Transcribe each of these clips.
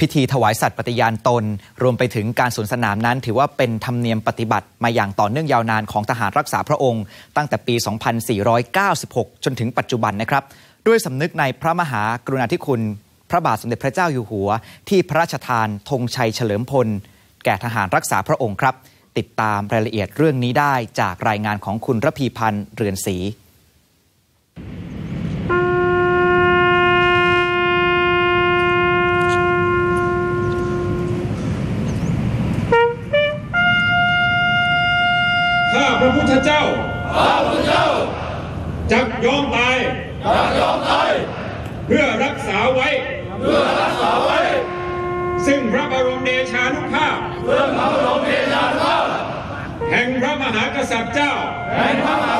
พิธีถวายสัตย์ปฏิญาณตน รวมไปถึงการสวนสนามนั้น ถือว่าเป็นธรรมเนียมปฏิบัติมาอย่างต่อเนื่องยาวนานของทหารรักษาพระองค์ ตั้งแต่ปี 2496 จนถึงปัจจุบันนะครับ ด้วยสำนึกในพระมหากรุณาธิคุณ พระบาทสมเด็จพระเจ้าอยู่หัว ที่พระราชทานธงชัยเฉลิมพล แก่ทหารรักษาพระองค์ครับ ติดตามรายละเอียดเรื่องนี้ได้จากรายงานของคุณระพีพันธ์เรือนศรี พระพุทธเจ้าข้าพระเจ้า จักยอมตายจะยอมตาย เพื่อรักษาไว้ เพื่อรักษาไว้ ซึ่งพระบรมเดชานุภาพเพื่อพระบรมเดชานุภาพ แห่งพระมหากษัตริย์เจ้า แห่งพระมหากษัตริ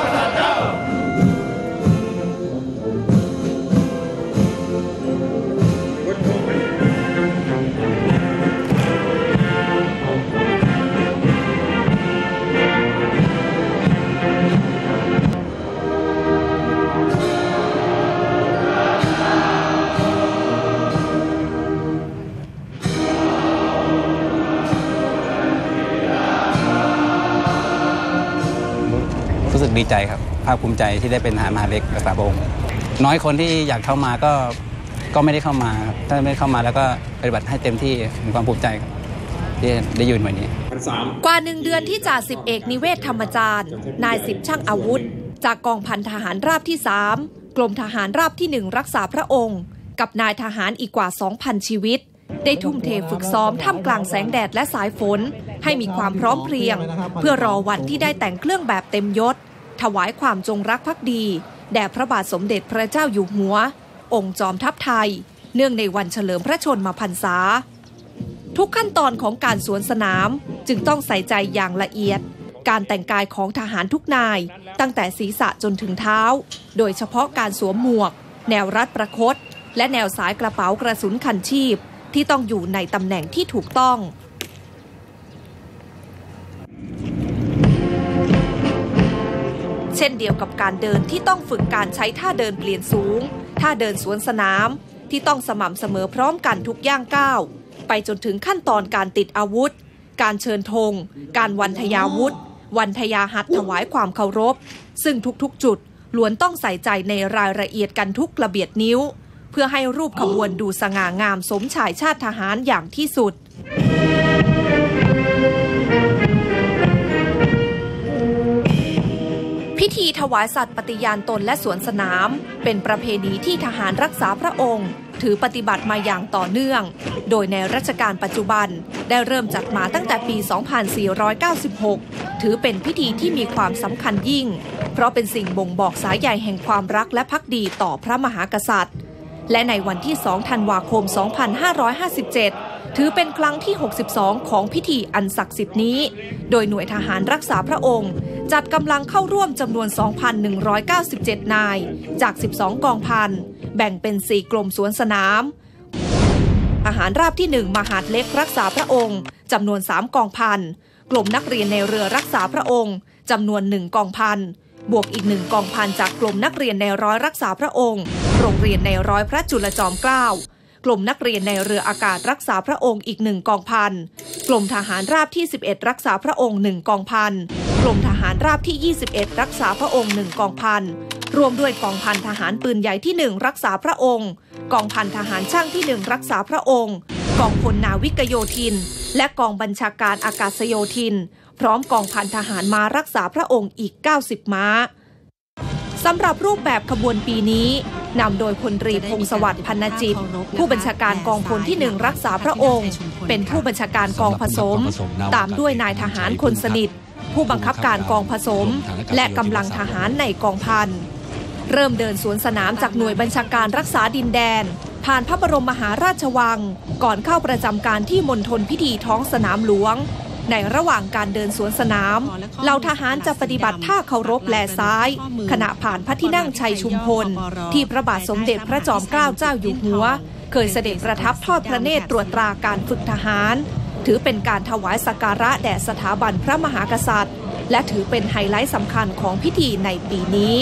ย์เจ้า ดีใจครับ ภาคภูมิใจที่ได้เป็นทหารมหาเล็กรักษาพระองค์น้อยคนที่อยากเข้ามาก็ก็ไม่ได้เข้ามาครับถ้าไม่ได้เข้ามาแล้วก็ปฏิบัติให้เต็มที่มีความภูมิใจครับที่ได้ยืนวันนี้ กว่าหนึ่งเดือนที่จ่าสิบเอกนิเวศธรรมจารย์ นายสิบช่างอาวุธ จากกองพันทหารราบที่ 3 กรมทหารราบที่ 1 รักษาพระองค์ กับนายทหารอีกกว่า 2,000 ชีวิต ได้ทุ่มเทฝึกซ้อมท่ามกลางแสงแดดและสายฝน ให้มีความพร้อมเพรียง เพื่อรอวันที่ได้แต่งเครื่องแบบเต็มยศ ถวายความจงรักภักดี แด่พระบาทสมเด็จพระเจ้าอยู่หัว องค์จอมทัพไทย เนื่องในวันเฉลิมพระชนมพรรษา ทุกขั้นตอนของการสวนสนามจึงต้องใส่ใจอย่างละเอียด การแต่งกายของทหารทุกนาย ตั้งแต่ศีรษะจนถึงเท้า โดยเฉพาะการสวมหมวก แนวรัดประคตและแนวสายกระเป๋ากระสุนคันชีพ ที่ต้องอยู่ในตำแหน่งที่ถูกต้อง ช่นเดียวกับการเดินที่ต้องฝึกการใช้ท่าเดินเปลี่ยนสูง ท่าเดินสวนสนาม ที่ต้องสม่ำเสมอพร้อมกันทุกย่างก้าว ไปจนถึงขั้นตอนการติดอาวุธ การเชิญธง การวันทยาวุธ วันทยาหัดถวายความเคารพ ซึ่งทุกๆ จุดล้วนต้องใส่ใจในรายละเอียดกันทุกระเบียดนิ้ว เพื่อให้รูปขบวนดูสง่างามสมชายชาติทหารอย่างที่สุด ธีถวายสัตว์ปฏิญาณตนและสวนสนาม เป็นประเพณีที่ทหารรักษาพระองค์ ถือปฏิบัติมาอย่างต่อเนื่อง โดยในรัชกาลปัจจุบันได้เริ่มจัดมาตั้งแต่ปี 2496 ถือเป็นพิธีที่มีความสำคัญยิ่ง เพราะเป็นสิ่งบ่งบอกสายใยแห่งความรักและภักดีต่อพระมหากษัตริย์ และในวันที่ 2 ธันวาคม 2557ถือเป็นครั้งที่ 62 ของพิธีอันศักดิ์สิทธิ์นี้ โดยหน่วยทหารรักษาพระองค์ จัดกำลังเข้าร่วมจำนวน 2,197 นาย จาก 12 กองพัน แบ่งเป็น 4 กลมสวนสนามทหารราบที่ 1 มหาดเล็กรักษาพระองค์จำนวน 3 กองพัน กลุ่มนักเรียนในเรือรักษาพระองค์จำนวน 1 กองพัน บวกอีกหนึ่งกองพันจากกลุ่มนักเรียนในร้อยรักษาพระองค์ โรงเรียนในร้อยพระจุลจอมเกล้ากลุ่มนักเรียนในเรืออากาศรักษาพระองค์อีกหนึ่งกองพัน กลุ่มทหารราบที่ 11 รักษาพระองค์หนึ่งกองพัน กลุ่มทหารราบที่ 21 รักษาพระองค์หนึ่งกองพันรวมด้วยกองพันทหารปืนใหญ่ที่ 1 รักษาพระองค์ กองพันทหารช่างที่ 1 รักษาพระองค์ กองพลนาวิกโยธิน และกองบัญชาการอากาศโยธิน พร้อมกองพันทหารมารักษาพระองค์อีก 90 ม้าสำหรับรูปแบบขบวนปีนี้นำโดยพลตรีพงศวัสดิ์พันนจิต ผู้บัญชาการกองพลที่หนึ่งรักษาพระองค์ เป็นผู้บัญชาการกองผสม ตามด้วยนายทหารคนสนิท ผู้บังคับการกองผสม และกำลังทหารในกองพัน เริ่มเดินสวนสนามจากหน่วยบัญชาการรักษาดินแดน ผ่านพระบรมมหาราชวัง ก่อนเข้าประจำการที่มณฑลพิธีท้องสนามหลวง ในระหว่างการเดินสวนสนามเหล่าทหารจะปฏิบัติท่าเคารพแลซ้าย ขณะผ่านพระที่นั่งชัยชุมพล ที่พระบาทสมเด็จพระจอมเกล้าเจ้าอยู่หัว เคยเสด็จประทับทอดพระเนตรตรวจตราการฝึกทหาร ถือเป็นการถวายสักการะแด่สถาบันพระมหากษัตริย์ และถือเป็นไฮไลท์สำคัญของพิธีในปีนี้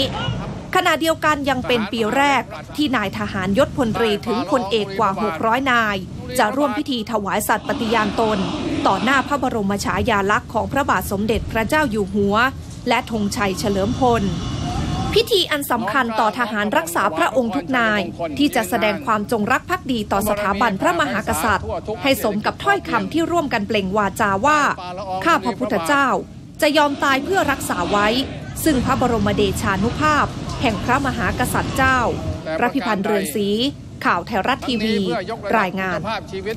ขณะเดียวกันยังเป็นปีแรกที่นายทหารยศพลตรีถึงพลเอกกว่า 600 นาย จะร่วมพิธีถวายสัตย์ปฏิญาณตน ต่อหน้าพระบรมฉายาลักษณ์ของพระบาทสมเด็จพระเจ้าอยู่หัว และธงชัยเฉลิมพล พิธีอันสำคัญต่อทหารรักษาพระองค์ทุกนาย ที่จะแสดงความจงรักภักดีต่อสถาบันพระมหากษัตริย์ ให้สมกับถ้อยคำที่ร่วมกันเปล่งวาจาว่า ข้าพระพุทธเจ้า จะยอมตายเพื่อรักษาไว้ ซึ่งพระบรมเดชานุภาพ แห่งพระมหากษัตริย์เจ้ารัพิพันธ์เรือนศีข่าวไทยรัฐทีวี รายงานภาพชีวิต